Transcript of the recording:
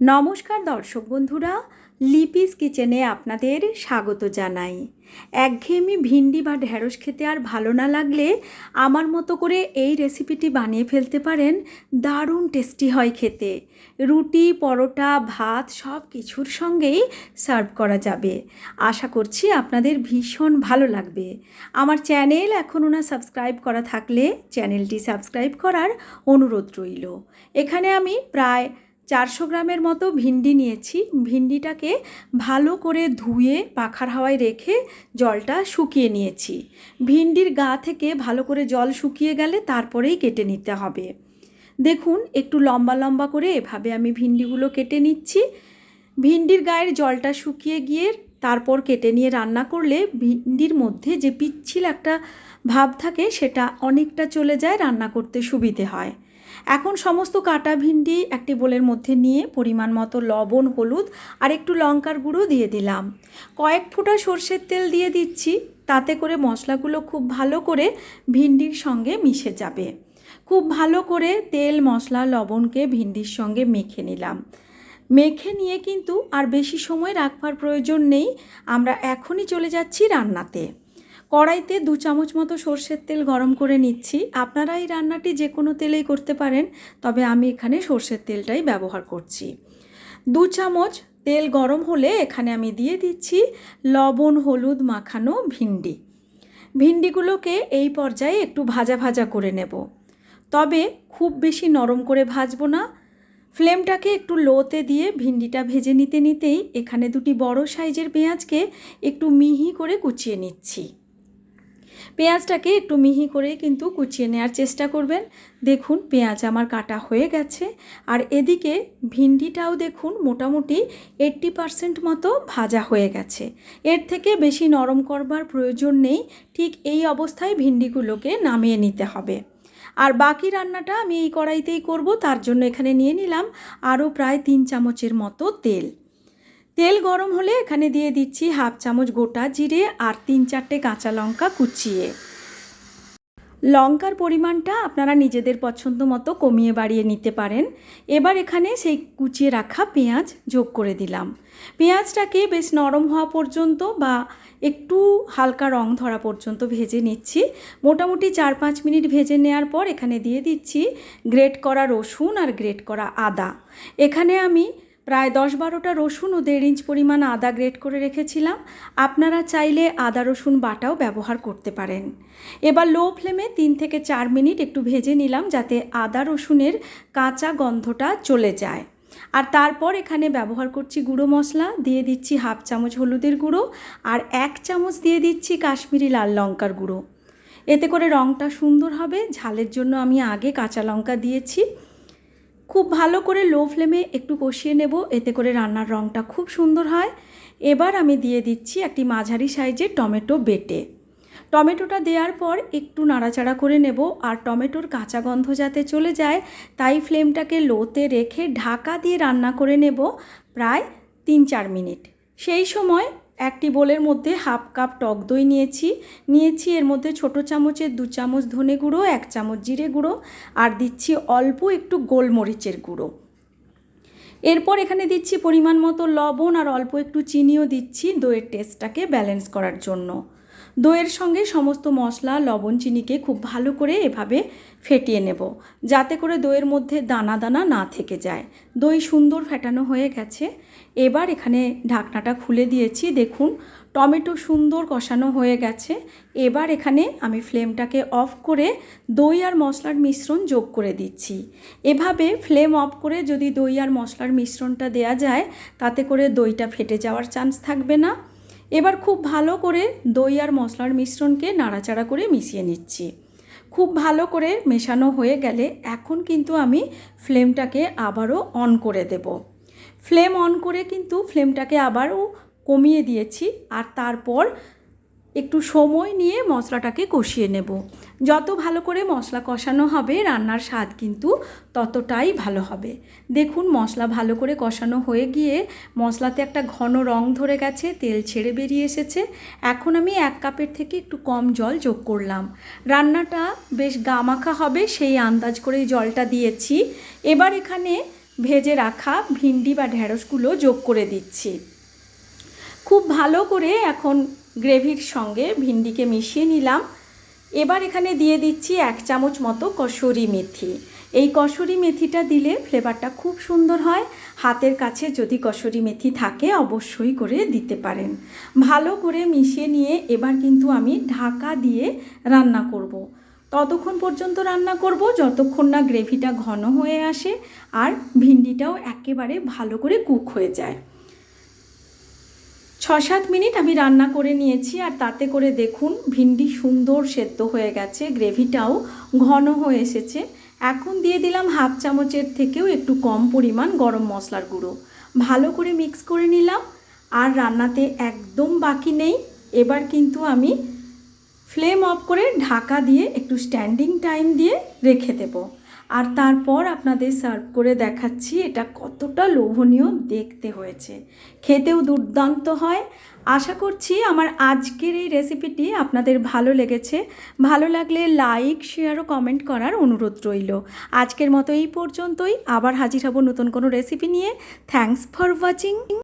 নমস্কার দর্শক বন্ধুরা, লিপিস কিচেনে আপনাদের স্বাগত জানাই। একঘেয়েমি ভিন্ডি বা ঢ্যাঁড়স খেতে আর ভালো না লাগলে আমার মতো করে এই রেসিপিটি বানিয়ে ফেলতে পারেন, দারুণ টেস্টি হয় খেতে। রুটি, পরোটা, ভাত সব কিছুর সঙ্গেই সার্ভ করা যাবে। আশা করছি আপনাদের ভীষণ ভালো লাগবে। আমার চ্যানেল এখনও না সাবস্ক্রাইব করা থাকলে চ্যানেলটি সাবস্ক্রাইব করার অনুরোধ রইল। এখানে আমি প্রায় চারশো গ্রামের মতো ভিন্ডি নিয়েছি। ভিন্ডিটাকে ভালো করে ধুয়ে পাখার হাওয়ায় রেখে জলটা শুকিয়ে নিয়েছি। ভিন্ডির গা থেকে ভালো করে জল শুকিয়ে গেলে তারপরেই কেটে নিতে হবে। দেখুন, একটু লম্বা লম্বা করে এভাবে আমি ভিন্ডিগুলো কেটে নিচ্ছি। ভিন্ডির গায়ের জলটা শুকিয়ে গিয়ে তারপর কেটে নিয়ে রান্না করলে ভিন্ডির মধ্যে যে পিচ্ছিল একটা ভাব থাকে, সেটা অনেকটা চলে যায়, রান্না করতে সুবিধে হয়। এখন সমস্ত কাটা ভিন্ডি একটি বোলের মধ্যে নিয়ে পরিমাণ মতো লবণ, হলুদ আর একটু লঙ্কার গুঁড়ো দিয়ে দিলাম। কয়েক ফোঁটা সর্ষের তেল দিয়ে দিচ্ছি, তাতে করে মশলাগুলো খুব ভালো করে ভিন্ডির সঙ্গে মিশে যাবে। খুব ভালো করে তেল, মশলা, লবণকে ভিন্ডির সঙ্গে মেখে নিলাম। মেখে নিয়ে কিন্তু আর বেশি সময় রাখবার প্রয়োজন নেই, আমরা এখনই চলে যাচ্ছি রান্নাতে। কড়াইতে দু চামচ মতো সর্ষের তেল গরম করে নিচ্ছি। আপনারা এই রান্নাটি যে কোনো তেলেই করতে পারেন, তবে আমি এখানে সর্ষের তেলটাই ব্যবহার করছি। দু চামচ তেল গরম হলে এখানে আমি দিয়ে দিচ্ছি লবণ, হলুদ, মাখানো ভিন্ডি। ভিন্ডিগুলোকে এই পর্যায়ে একটু ভাজা ভাজা করে নেব। তবে খুব বেশি নরম করে ভাজবো না। ফ্লেমটাকে একটু লোতে দিয়ে ভিন্ডিটা ভেজে নিতে নিতেই এখানে দুটি বড় সাইজের পেঁয়াজকে একটু মিহি করে কুচিয়ে নিচ্ছি। পেঁয়াজটাকে একটু মিহি করে কিন্তু কুচিয়ে নেওয়ার চেষ্টা করবেন। দেখুন, পেঁয়াজ আমার কাটা হয়ে গেছে। আর এদিকে ভিন্ডিটাও দেখুন, মোটামুটি এইট্টি পারসেন্ট মতো ভাজা হয়ে গেছে। এর থেকে বেশি নরম করবার প্রয়োজন নেই। ঠিক এই অবস্থায় ভিন্ডিগুলোকে নামিয়ে নিতে হবে। আর বাকি রান্নাটা আমি এই কড়াইতেই করব, তার জন্য এখানে নিয়ে নিলাম আরও প্রায় তিন চামচের মতো তেল। তেল গরম হলে এখানে দিয়ে দিচ্ছি হাফ চামচ গোটা জিরে আর তিন চারটে কাঁচা লঙ্কা কুচিয়ে। লঙ্কার পরিমাণটা আপনারা নিজেদের পছন্দ মতো কমিয়ে বাড়িয়ে নিতে পারেন। এবার এখানে সেই কুচিয়ে রাখা পেঁয়াজ যোগ করে দিলাম। পেঁয়াজটাকে বেশ নরম হওয়া পর্যন্ত বা একটু হালকা রং ধরা পর্যন্ত ভেজে নিচ্ছি। মোটামুটি চার পাঁচ মিনিট ভেজে নেওয়ার পর এখানে দিয়ে দিচ্ছি গ্রেট করা রসুন আর গ্রেট করা আদা। এখানে আমি প্রায় দশ বারোটা রসুন ও দেড় ইঞ্চ পরিমাণ আদা গ্রেট করে রেখেছিলাম। আপনারা চাইলে আদা রসুন বাটাও ব্যবহার করতে পারেন। এবার লো ফ্লেমে তিন থেকে চার মিনিট একটু ভেজে নিলাম যাতে আদা রসুনের কাঁচা গন্ধটা চলে যায়। আর তারপর এখানে ব্যবহার করছি গুঁড়ো মশলা, দিয়ে দিচ্ছি হাফ চামচ হলুদের গুঁড়ো আর এক চামচ দিয়ে দিচ্ছি কাশ্মীরি লাল লঙ্কার গুঁড়ো। এতে করে রঙটা সুন্দর হবে, ঝালের জন্য আমি আগে কাঁচা লঙ্কা দিয়েছি। খুব ভালো করে লো ফ্লেমে একটু কষিয়ে নেব, এতে করে রান্নার রঙটা খুব সুন্দর হয়। এবার আমি দিয়ে দিচ্ছি একটি মাঝারি সাইজের টমেটো বেটে। টমেটোটা দেওয়ার পর একটু নাড়াচাড়া করে নেব আর টমেটোর কাঁচা গন্ধ যাতে চলে যায়, তাই ফ্লেমটাকে লোতে রেখে ঢাকা দিয়ে রান্না করে নেব প্রায় তিন চার মিনিট। সেই সময় একটি বোলের মধ্যে হাফ কাপ টক দই নিয়েছি। নিয়েছি এর মধ্যে ছোট চামচের দু চামচ ধনে গুঁড়ো, এক চামচ জিরে গুঁড়ো আর দিচ্ছি অল্প একটু গোলমরিচের গুঁড়ো। এরপর এখানে দিচ্ছি পরিমাণ মতো লবণ আর অল্প একটু চিনিও দিচ্ছি দইয়ের টেস্টটাকে ব্যালেন্স করার জন্য। দইয়ের সঙ্গে সমস্ত মশলা, লবণ, চিনিকে খুব ভালো করে এভাবে ফেটিয়ে নেব, যাতে করে দইয়ের মধ্যে দানা দানা না থেকে যায়। দই সুন্দর ফেটানো হয়ে গেছে। এবার এখানে ঢাকনাটা খুলে দিয়েছি। দেখুন, টমেটো সুন্দর কষানো হয়ে গেছে। এবার এখানে আমি ফ্লেমটাকে অফ করে দই আর মশলার মিশ্রণ যোগ করে দিচ্ছি। এভাবে ফ্লেম অফ করে যদি দই আর মশলার মিশ্রণটা দেয়া যায়, তাতে করে দইটা ফেটে যাওয়ার চান্স থাকবে না। এবার খুব ভালো করে দই আর মশলার মিশ্রণকে নাড়াচাড়া করে মিশিয়ে নিচ্ছি। খুব ভালো করে মেশানো হয়ে গেলে এখন কিন্তু আমি ফ্লেমটাকে আবারও অন করে দেব। ফ্লেম অন করে কিন্তু ফ্লেমটাকে আবারও কমিয়ে দিয়েছি আর তারপর একটু সময় নিয়ে মশলাটাকে কষিয়ে নেব। যত ভালো করে মশলা কষানো হবে রান্নার স্বাদ কিন্তু ততটাই ভালো হবে। দেখুন, মশলা ভালো করে কষানো হয়ে গিয়ে মশলাতে একটা ঘন রং ধরে গেছে, তেল ছেড়ে বেরিয়ে এসেছে। এখন আমি এক কাপের থেকে একটু কম জল যোগ করলাম। রান্নাটা বেশ গামাখা হবে, সেই আন্দাজ করেই জলটা দিয়েছি। এবার এখানে ভেজে রাখা ভিন্ডি বা ঢ্যাঁড়সগুলো যোগ করে দিচ্ছি। খুব ভালো করে এখন গ্রেভির সঙ্গে ভিন্ডিকে মিশিয়ে নিলাম। এবার এখানে দিয়ে দিচ্ছি এক চামচ মতো কসুরি মেথি। এই কসুরি মেথিটা দিলে ফ্লেভারটা খুব সুন্দর হয়। হাতের কাছে যদি কসুরি মেথি থাকে, অবশ্যই করে দিতে পারেন। ভালো করে মিশিয়ে নিয়ে এবার কিন্তু আমি ঢাকা দিয়ে রান্না করব। ততক্ষণ পর্যন্ত রান্না করব, যতক্ষণ না গ্রেভিটা ঘন হয়ে আসে আর ভিন্ডিটাও একেবারে ভালো করে কুক হয়ে যায়। সাত মিনিট আমি রান্না করে নিয়েছি আর তাতে করে দেখুন ভিন্ডি সুন্দর সেদ্ধ হয়ে গেছে, গ্রেভিটাও ঘন হয়ে এসেছে। এখন দিয়ে দিলাম হাফ চামচের থেকেও একটু কম পরিমাণ গরম মশলার গুঁড়ো। ভালো করে মিক্স করে নিলাম আর রান্নাতে একদম বাকি নেই। এবার কিন্তু আমি ফ্লেম অফ করে ঢাকা দিয়ে একটু স্ট্যান্ডিং টাইম দিয়ে রেখে দেব। আর তারপর আপনাদের সার্ভ করে দেখাচ্ছি এটা কতটা লোভনীয় দেখতে হয়েছে। খেতেও দুর্দান্ত হয়। আশা করছি আমার আজকের এই রেসিপিটি আপনাদের ভালো লেগেছে। ভালো লাগলে লাইক শেয়ার ও কমেন্ট করার অনুরোধ রইল। আজকের মতো এই পর্যন্তই। আবার হাজির হব নতুন কোনো রেসিপি নিয়ে। Thanks for watching